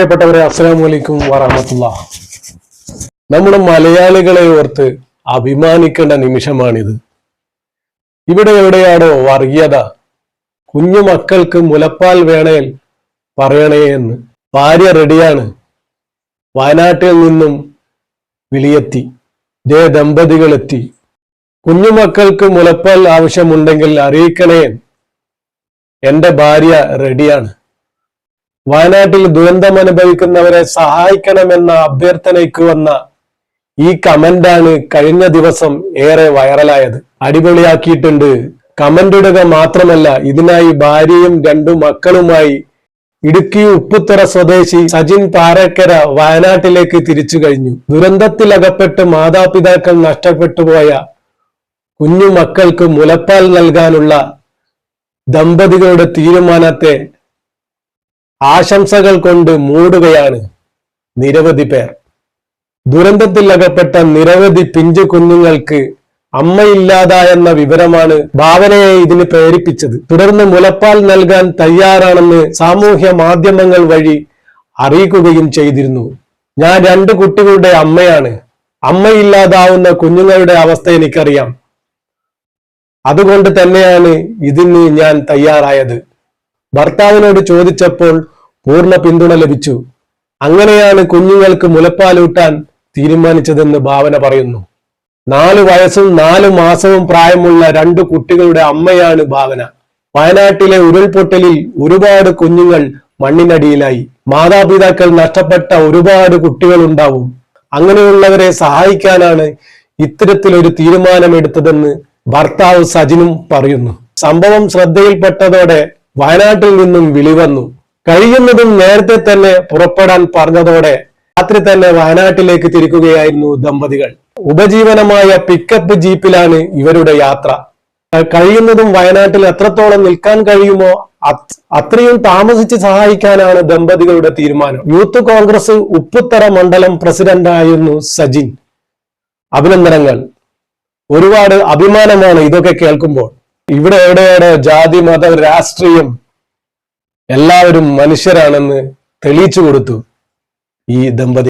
പ്രിയപ്പെട്ടവരെ അസ്സലാമു അലൈക്കും വറഹമത്തുള്ള. നമ്മുടെ മലയാളികളെ ഓർത്ത് അഭിമാനിക്കേണ്ട നിമിഷമാണിത്. ഇവിടെ എവിടെയാണോ വർഗീയത കുഞ്ഞു മക്കൾക്ക് മുലപ്പാൽ വേണേൽ പറയണേ എന്ന് ഭാര്യ റെഡിയാണ് വയനാട്ടിൽ നിന്നും വിളിയെത്തി ദേ ദമ്പതികളെത്തി. കുഞ്ഞുമക്കൾക്ക് മുലപ്പാൽ ആവശ്യമുണ്ടെങ്കിൽ അറിയിക്കണേ എന്റെ ഭാര്യ റെഡിയാണ്. വയനാട്ടിൽ ദുരന്തം അനുഭവിക്കുന്നവരെ സഹായിക്കണമെന്ന അഭ്യർത്ഥനയ്ക്ക് വന്ന ഈ കമന്റാണ് കഴിഞ്ഞ ദിവസം ഏറെ വൈറലായത്. അടിപൊളിയാക്കിയിട്ടുണ്ട്. കമന്റ് ഇടുക മാത്രമല്ല ഇതിനായി ഭാര്യയും രണ്ടു മക്കളുമായി ഇടുക്കി ഉപ്പുത്തറ സ്വദേശി സജിൻ പാറക്കര വയനാട്ടിലേക്ക് തിരിച്ചു കഴിഞ്ഞു. ദുരന്തത്തിലകപ്പെട്ട് മാതാപിതാക്കൾ നഷ്ടപ്പെട്ടുപോയ കുഞ്ഞു മക്കൾക്ക് മുലപ്പാൽ നൽകാനുള്ള ദമ്പതികളുടെ തീരുമാനത്തെ ആശംസകൾ കൊണ്ട് മൂടുകയാണ് നിരവധി പേർ. ദുരന്തത്തിൽ അകപ്പെട്ട നിരവധി പിഞ്ചു കുഞ്ഞുങ്ങൾക്ക് അമ്മയില്ലാതായെന്ന വിവരമാണ് ഭാവനയെ ഇതിന് പ്രേരിപ്പിച്ചത്. തുടർന്ന് മുലപ്പാൽ നൽകാൻ തയ്യാറാണെന്ന് സാമൂഹ്യ മാധ്യമങ്ങൾ വഴി അറിയിക്കുകയും ചെയ്തിരുന്നു. ഞാൻ രണ്ട് കുട്ടികളുടെ അമ്മയാണ്. അമ്മയില്ലാതാവുന്ന കുഞ്ഞുങ്ങളുടെ അവസ്ഥ എനിക്കറിയാം. അതുകൊണ്ട് തന്നെയാണ് ഇതിന് ഞാൻ തയ്യാറായത്. ഭർത്താവിനോട് ചോദിച്ചപ്പോൾ പൂർണ പിന്തുണ ലഭിച്ചു. അങ്ങനെയാണ് കുഞ്ഞുങ്ങൾക്ക് മുലപ്പാലൂട്ടാൻ തീരുമാനിച്ചതെന്ന് ഭാവന പറയുന്നു. നാല് വയസ്സും നാല് മാസവും പ്രായമുള്ള രണ്ട് കുട്ടികളുടെ അമ്മയാണ് ഭാവന. വയനാട്ടിലെ ഉരുൾപൊട്ടലിൽ ഒരുപാട് കുഞ്ഞുങ്ങൾ മണ്ണിനടിയിലായി. മാതാപിതാക്കൾ നഷ്ടപ്പെട്ട ഒരുപാട് കുട്ടികൾ ഉണ്ടാവും അങ്ങനെയുള്ളവരെ സഹായിക്കാനാണ് ഇത്തരത്തിലൊരു തീരുമാനമെടുത്തതെന്ന് ഭർത്താവ് സജിനും പറയുന്നു. സംഭവം ശ്രദ്ധയിൽപ്പെട്ടതോടെ വയനാട്ടിൽ നിന്നും വിളിവന്നു കഴിയുന്നതും നേരത്തെ തന്നെ പുറപ്പെടാൻ പറഞ്ഞതോടെ രാത്രി തന്നെ വയനാട്ടിലേക്ക് തിരിക്കുകയായിരുന്നു ദമ്പതികൾ. ഉപജീവനമായ പിക്കപ്പ് ജീപ്പിലാണ് ഇവരുടെ യാത്ര. കഴിയുന്നതും വയനാട്ടിൽ എത്രത്തോളം നിൽക്കാൻ കഴിയുമോ അത്- അത്രയും താമസിച്ച് സഹായിക്കാനാണ് ദമ്പതികളുടെ തീരുമാനം. യൂത്ത് കോൺഗ്രസ് ഉപ്പുത്തറ മണ്ഡലം പ്രസിഡന്റായിരുന്നു സജിൻ. അഭിനന്ദനങ്ങൾ. ഒരുപാട് അഭിമാനമാണ് ഇതൊക്കെ കേൾക്കുമ്പോൾ. ഇവിടെ എവിടെയാണ് ജാതി മത രാഷ്ട്രീയം? എല്ലാവരും മനുഷ്യരാണെന്ന് തെളിയിച്ചു കൊടുത്തു ഈ ദമ്പതി